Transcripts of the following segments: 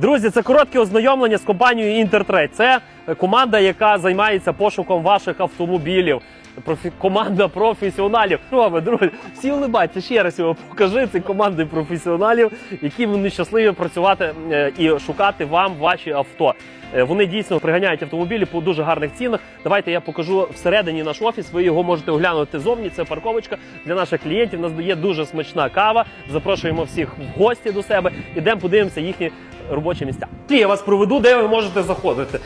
Друзі, це коротке ознайомлення з компанією Інтертрейд. Це команда, яка займається пошуком ваших автомобілів. Профі... Команда професіоналів. Що ви, друзі? Всі улибаються. Ще раз його покажи. Це команди професіоналів, які вони щасливі працювати е, і шукати вам ваші авто. Е, Вони дійсно приганяють автомобілі по дуже гарних цінах. Давайте я покажу всередині наш офіс. Ви його можете оглянути зовні. Це парковочка для наших клієнтів. У нас є дуже смачна кава. Запрошуємо всіх в гості до себе. Ідемо подивимося їхні робочі місця. Я вас проведу, де ви можете заходити.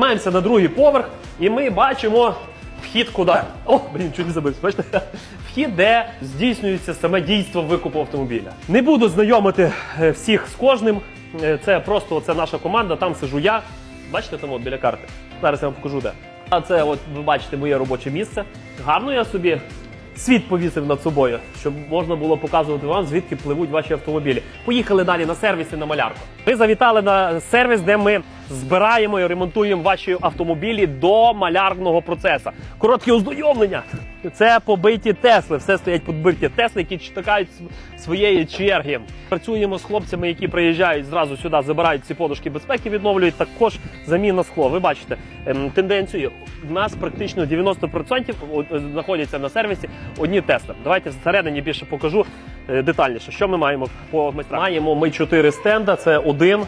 Піднімаємося на другий поверх, і ми бачимо вхід куди. О, блін, чуть не забився. Бачите? Вхід, де здійснюється саме дійство викупу автомобіля. Не буду знайомити е, всіх з кожним. Е, Це просто це наша команда. Там сижу я. Бачите там от біля карти? Зараз я вам покажу де. А це, от ви бачите, моє робоче місце. Гарно я собі світ повісив над собою, щоб можна було показувати вам, звідки пливуть ваші автомобілі. Поїхали далі на сервіси на малярку. Ви завітали на сервіс, де ми збираємо і ремонтуємо ваші автомобілі до малярного процесу. Коротке ознайомлення. Це побиті Тесли. Все стоять побиті Тесли, які чекають своєї черги. Працюємо з хлопцями, які приїжджають зразу сюди, забирають ці подушки безпеки, відновлюють також заміна скло. Ви бачите ем, тенденцію. У нас практично 90% е, знаходяться на сервісі одні Тесли. Давайте всередині більше покажу е, детальніше, що ми маємо по майстрах. Маємо ми чотири стенда. Це один.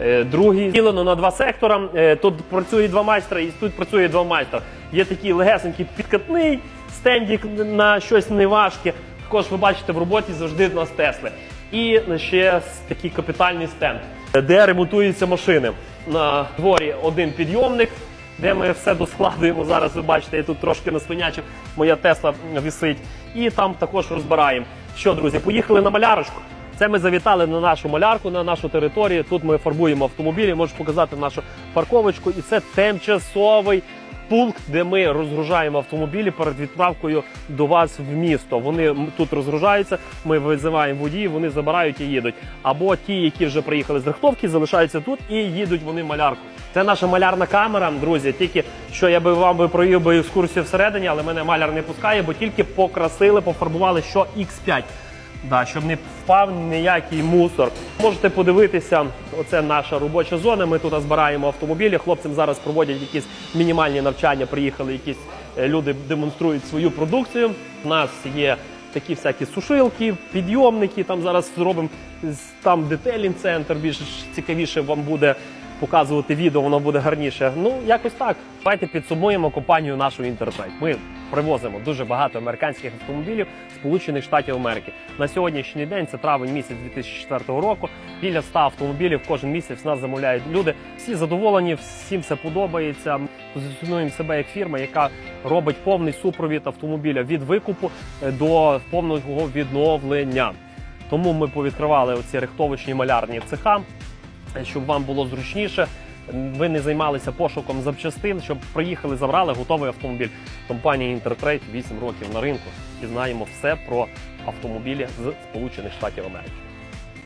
Е, Другий ділено на два сектора. Е, Тут працює два майстра, і тут працює два майстра. Є такий легесенький підкатний стендік на щось неважке. Також ви бачите в роботі завжди у нас Тесли. І ще такий капітальний стенд, де ремонтуються машини. На дворі один підйомник, де ми все доскладуємо. Зараз ви бачите, я тут трошки насвинячив, моя Тесла висить. І там також розбираємо. Що, друзі, поїхали на малярочку. Це ми завітали на нашу малярку, на нашу територію. Тут ми фарбуємо автомобілі. Можу показати нашу парковочку. І це тимчасовий пункт, де ми розгружаємо автомобілі перед відправкою до вас в місто. Вони тут розгружаються. Ми визиваємо водіїв, вони забирають і їдуть. Або ті, які вже приїхали з рихтовки, залишаються тут і їдуть вони в малярку. Це наша малярна камера, друзі. Тільки що я би вам би провів би екскурсію всередині, але мене маляр не пускає, бо тільки покрасили, пофарбували що X5. Да, щоб не впав ніякий мусор. Можете подивитися, оце наша робоча зона. Ми тут збираємо автомобілі. Хлопцям зараз проводять якісь мінімальні навчання. Приїхали якісь е, люди, демонструють свою продукцію. У нас є такі всякі сушилки, підйомники. Там зараз зробимо там детелінг центр. Більш цікавіше вам буде показувати відео, воно буде гарніше. Ну, якось так. Давайте підсумуємо компанію нашу Інтертрейд. Ми привозимо дуже багато американських автомобілів Сполучених Штатів Америки. На сьогоднішній день це травень місяць 2004 року. Біля 100 автомобілів кожен місяць нас замовляють люди. Всі задоволені, всім все подобається. Позиціонуємо себе як фірма, яка робить повний супровід автомобіля від викупу е, до повного відновлення. Тому ми повідкривали оці рихтовочні малярні цеха щоб вам було зручніше. Ви не займалися пошуком запчастин, щоб приїхали, забрали готовий автомобіль. Компанія Інтертрейд 8 років на ринку і знаємо все про автомобілі з Сполучених Штатів Америки.